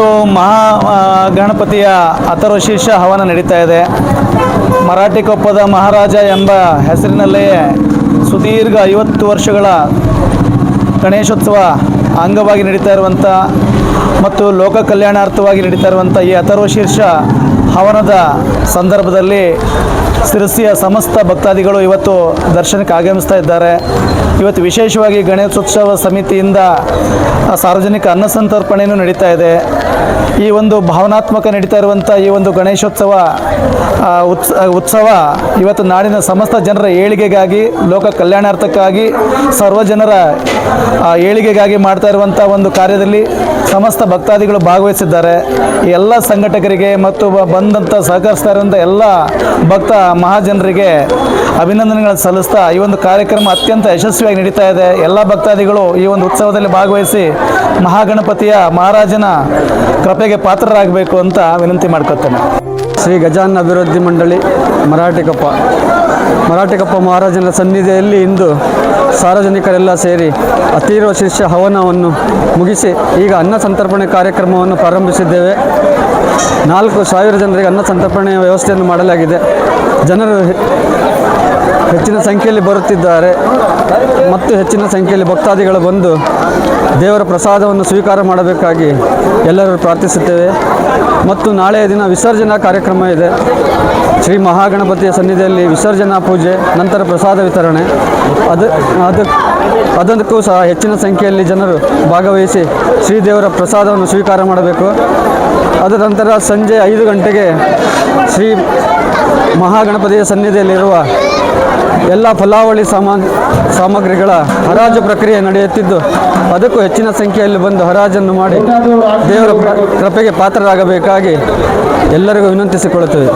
ಆ, ಗಣಪತಿಯ ಅಥರ್ವಶೀರ್ಷ ಹವನ ನಡೀತಾ ಇದೆ. ಮರಾಠಿ ಕೊಪ್ಪದ ಮಹಾರಾಜ ಎಂಬ ಹೆಸರಿನಲ್ಲಿಯೇ ಸುದೀರ್ಘ ಐವತ್ತು ವರ್ಷಗಳ ಗಣೇಶೋತ್ಸವ ಅಂಗವಾಗಿ ನಡೀತಾ ಇರುವಂಥ ಮತ್ತು ಲೋಕ ಕಲ್ಯಾಣಾರ್ಥವಾಗಿ ನಡೀತಾ ಇರುವಂಥ ಈ ಅಥರ್ವಶೀರ್ಷ ಹವನದ ಸಂದರ್ಭದಲ್ಲಿ ಶಿರಸಿಯ ಸಮಸ್ತ ಭಕ್ತಾದಿಗಳು ಇವತ್ತು ದರ್ಶನಕ್ಕೆ ಆಗಮಿಸ್ತಾ ಇದ್ದಾರೆ. ಇವತ್ತು ವಿಶೇಷವಾಗಿ ಗಣೇಶೋತ್ಸವ ಸಮಿತಿಯಿಂದ ಸಾರ್ವಜನಿಕ ಅನ್ನ ಸಂತರ್ಪಣೆಯೂ ನಡೀತಾ ಇದೆ. ಈ ಒಂದು ಭಾವನಾತ್ಮಕ ನಡೀತಾ ಇರುವಂಥ ಈ ಒಂದು ಗಣೇಶೋತ್ಸವ ಉತ್ಸ, ಉತ್ಸವ ಇವತ್ತು ನಾಡಿನ ಸಮಸ್ತ ಜನರ ಏಳಿಗೆಗಾಗಿ, ಲೋಕ ಕಲ್ಯಾಣಾರ್ಥಕ್ಕಾಗಿ, ಸರ್ವ ಜನರ ಏಳಿಗೆಗಾಗಿ ಮಾಡ್ತಾ ಇರುವಂಥ ಒಂದು ಕಾರ್ಯದಲ್ಲಿ ಸಮಸ್ತ ಭಕ್ತಾದಿಗಳು ಭಾಗವಹಿಸಿದ್ದಾರೆ. ಎಲ್ಲ ಸಂಘಟಕರಿಗೆ ಮತ್ತು ಬಂದಂಥ ಸಹಕರಿಸ್ತಾ ಎಲ್ಲ ಭಕ್ತ ಮಹಾಜನರಿಗೆ ಅಭಿನಂದನೆಗಳನ್ನು ಸಲ್ಲಿಸ್ತಾ ಈ ಒಂದು ಕಾರ್ಯಕ್ರಮ ಅತ್ಯಂತ ಯಶಸ್ವಿಯಾಗಿ ನಡೀತಾ ಇದೆ. ಎಲ್ಲ ಭಕ್ತಾದಿಗಳು ಈ ಒಂದು ಉತ್ಸವದಲ್ಲಿ ಭಾಗವಹಿಸಿ ಮಹಾಗಣಪತಿಯ ಮಹಾರಾಜನ ಕೃಪೆಗೆ ಪಾತ್ರರಾಗಬೇಕು ಅಂತ ವಿನಂತಿ ಮಾಡ್ಕೊತೇನೆ. ಶ್ರೀ ಗಜಾನ್ ಅಭಿವೃದ್ಧಿ ಮಂಡಳಿ ಮರಾಠಿಕಪ್ಪ. ಮರಾಠಿಕಪ್ಪ ಮಹಾರಾಜನ ಸನ್ನಿಧಿಯಲ್ಲಿ ಇಂದು ಸಾರ್ವಜನಿಕರೆಲ್ಲ ಸೇರಿ ಅತೀರ್ವ ಶಿಷ್ಯ ಹವನವನ್ನು ಮುಗಿಸಿ ಈಗ ಅನ್ನ ಸಂತರ್ಪಣೆ ಕಾರ್ಯಕ್ರಮವನ್ನು ಪ್ರಾರಂಭಿಸಿದ್ದೇವೆ. ನಾಲ್ಕು ಸಾವಿರ ಜನರಿಗೆ ಅನ್ನ ಸಂತರ್ಪಣೆಯ ವ್ಯವಸ್ಥೆಯನ್ನು ಮಾಡಲಾಗಿದೆ. ಜನರು ಹೆಚ್ಚಿನ ಸಂಖ್ಯೆಯಲ್ಲಿ ಬರುತ್ತಿದ್ದಾರೆ. ಮತ್ತು ಹೆಚ್ಚಿನ ಸಂಖ್ಯೆಯಲ್ಲಿ ಭಕ್ತಾದಿಗಳು ಬಂದು ದೇವರ ಪ್ರಸಾದವನ್ನು ಸ್ವೀಕಾರ ಮಾಡಬೇಕಾಗಿ ಎಲ್ಲರೂ ಪ್ರಾರ್ಥಿಸುತ್ತೇವೆ. ಮತ್ತು ನಾಳೆಯ ದಿನ ವಿಸರ್ಜನಾ ಕಾರ್ಯಕ್ರಮ ಇದೆ. ಶ್ರೀ ಮಹಾಗಣಪತಿಯ ಸನ್ನಿಧಿಯಲ್ಲಿ ವಿಸರ್ಜನಾ ಪೂಜೆ, ನಂತರ ಪ್ರಸಾದ ವಿತರಣೆ. ಅದು ಅದು, ಅದಕ್ಕೂ ಸಹ ಹೆಚ್ಚಿನ ಸಂಖ್ಯೆಯಲ್ಲಿ ಜನರು ಭಾಗವಹಿಸಿ ಶ್ರೀದೇವರ ಪ್ರಸಾದವನ್ನು ಸ್ವೀಕಾರ ಮಾಡಬೇಕು. ಅದರ ನಂತರ ಸಂಜೆ ಐದು ಗಂಟೆಗೆ ಶ್ರೀ ಮಹಾಗಣಪತಿಯ ಸನ್ನಿಧಿಯಲ್ಲಿರುವ ಎಲ್ಲ ಫಲಾವಳಿ ಸಾಮಾನ್ ಸಾಮಗ್ರಿಗಳ ಹರಾಜು ಪ್ರಕ್ರಿಯೆ ನಡೆಯುತ್ತಿದ್ದು, ಅದಕ್ಕೂ ಹೆಚ್ಚಿನ ಸಂಖ್ಯೆಯಲ್ಲಿ ಬಂದು ಹರಾಜನ್ನು ಮಾಡಿ ದೇವರ ಕೃಪೆಗೆ ಪಾತ್ರರಾಗಬೇಕಾಗಿ ಎಲ್ಲರಿಗೂ ವಿನಂತಿಸಿಕೊಳ್ಳುತ್ತೇವೆ.